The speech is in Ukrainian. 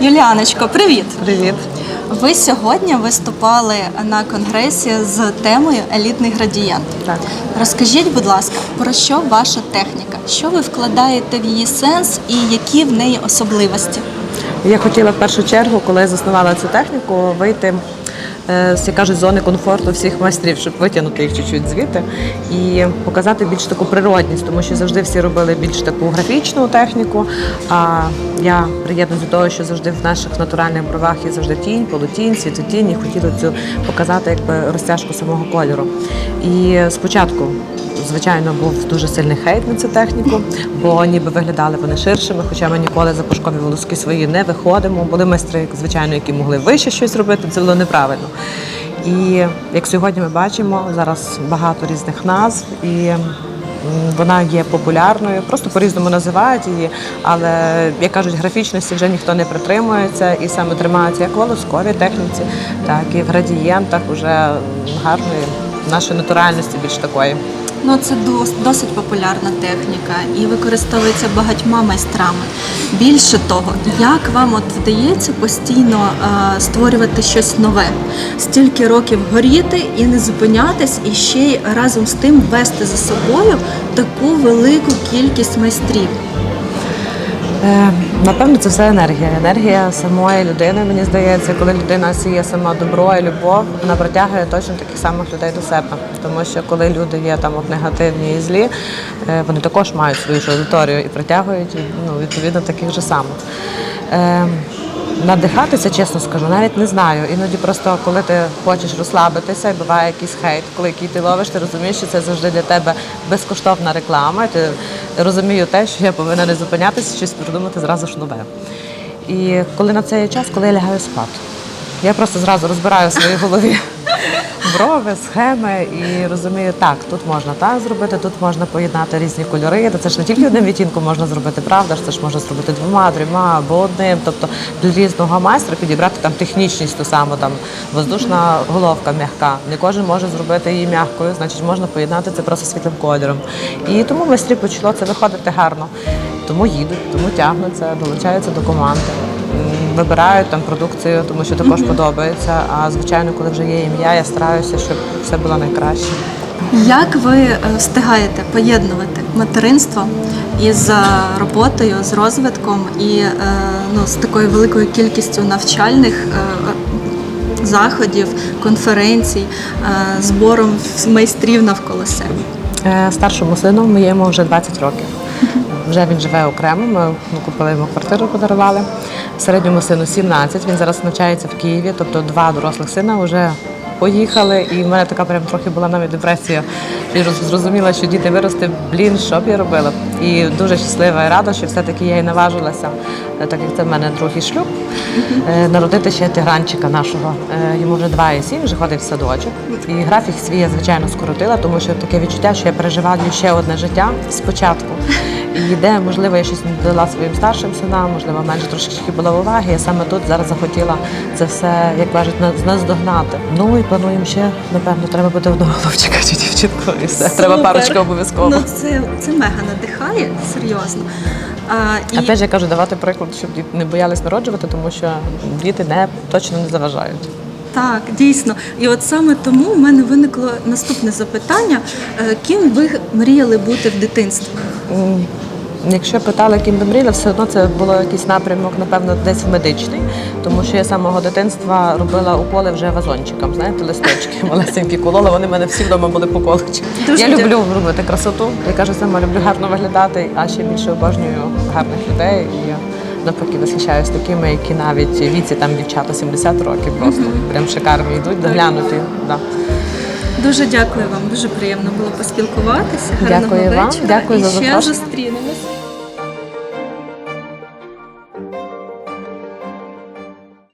Юліаночко, привіт! Привіт. Ви сьогодні виступали на конгресі з темою елітний градієнт. Так. Розкажіть, будь ласка, про що ваша техніка? Що ви вкладаєте в її сенс і які в неї особливості? Я хотіла в першу чергу, коли я заснувала цю техніку, вийти е, як кажуть, зони комфорту всіх майстрів, щоб витягнути їх чуть-чуть звідти і показати більш таку природність, тому що завжди всі робили більш таку графічну техніку. А я приєднуюсь до того, що завжди в наших натуральних бровах є завжди тінь, полутінь, світотінь, і хотіла цю показати якби розтяжку самого кольору. І спочатку Звичайно, був дуже сильний хейт на цю техніку, бо ніби виглядали вони ширшими, хоча ми ніколи за пушкові волоски свої не виходимо. Були майстри, звичайно, які могли вище щось робити, це було неправильно. І як сьогодні ми бачимо, зараз багато різних назв і. Вона є популярною, просто по-різному називають її, але як кажуть, графічності вже ніхто не притримується і саме тримаються як в волосковій техніці, так і в градієнтах вже гарної нашої натуральності більш такої. Ну, це досить популярна техніка і використовується багатьма майстрами. Більше того, як вам от вдається постійно е, створювати щось нове, стільки років горіти і не зупинятись, і ще й разом з тим вести за собою таку велику кількість майстрів. Е, Напевно, це все енергія. Енергія самої людини. Мені здається, коли людина сіє сама добро і любов, вона притягує точно таких самих людей до себе. Тому що коли люди є там от негативні і злі, е, вони також мають свою ж аудиторію і притягують ну, відповідно таких же самих. Е, Надихатися, чесно скажу, навіть не знаю. Іноді просто коли ти хочеш розслабитися, і буває якийсь хейт, коли який ти ловиш, ти розумієш, що це завжди для тебе безкоштовна реклама. Ти розумію те, що я повинна не зупинятися, щось придумати зразу ж нове. І коли на цей час, коли я лягаю спати, я просто зразу розбираю в своїй голові брови, схеми і розумію, так, тут можна так зробити, тут можна поєднати різні кольори. Це ж не тільки одним відтінком можна зробити, правда ж це ж можна зробити двома, трьома або одним. Тобто для різного майстра підібрати там технічність ту саму, там воздушна головка м'яка. Не кожен може зробити її м'якою, значить можна поєднати це просто світлим кольором. І тому майстрі почало це виходити гарно. Тому їдуть, тому тягнуться, долучаються до команди. Вибирають там продукцію, тому що також подобається. А звичайно, коли вже є ім'я, я стараюся, щоб все було найкраще. Як ви е, встигаєте поєднувати материнство із е, роботою, з розвитком і е, ну, з такою великою кількістю навчальних заходів, конференцій, збором майстрів навколо себе? Старшому сину моєму вже 20 років. Вже він живе окремо. Ми купили йому квартиру, подарували. Середньому сину 17. Він зараз навчається в Києві, тобто два дорослих сина вже поїхали. І в мене така прям трохи була навіть депресія. І зрозуміла, що діти вирости, блін, що б я робила. І дуже щаслива і рада, що все-таки я і наважилася, е, так як це в мене другий шлюб, е, народити ще тигранчика нашого. Е, Йому вже два і сім, вже ходить в садочок. І графік свій я, звичайно, скоротила, тому що таке відчуття, що я переживаю ще одне життя спочатку. І де, можливо, я щось не дала своїм старшим синам, можливо, менше трошечки було уваги. Я саме тут зараз захотіла це все, як кажуть, наздогнати. Ну і плануємо ще, напевно, треба буде одного хлопчика чи дівчинку. І все. Треба парочка обов'язково. Ну, це, це мега надихає, серйозно. А, і... Опять же, я кажу, давати приклад, щоб діти не боялись народжувати, тому що діти не точно не заважають. Так, дійсно. І от саме тому в мене виникло наступне запитання: Е, ким ви мріяли бути в дитинстві? Якщо питали, ким би мріяла, все одно це було якийсь напрямок, напевно, десь в медичний, тому що я з самого дитинства робила уколи вже вазончикам, знаєте, листочки малесенькі колола, вони в мене всі вдома були поколочі. Дуже Я люблю робити красоту. Я кажу, сама люблю гарно виглядати, а ще більше обожнюю гарних людей. І я навпаки восхищаюсь такими, які навіть віці там дівчата 70 років просто прям шикарні йдуть, доглянуті. Да. Дуже дякую вам, дуже приємно було поспілкуватися. Гарного Дякую вам, дякую і за ще зустрінемось.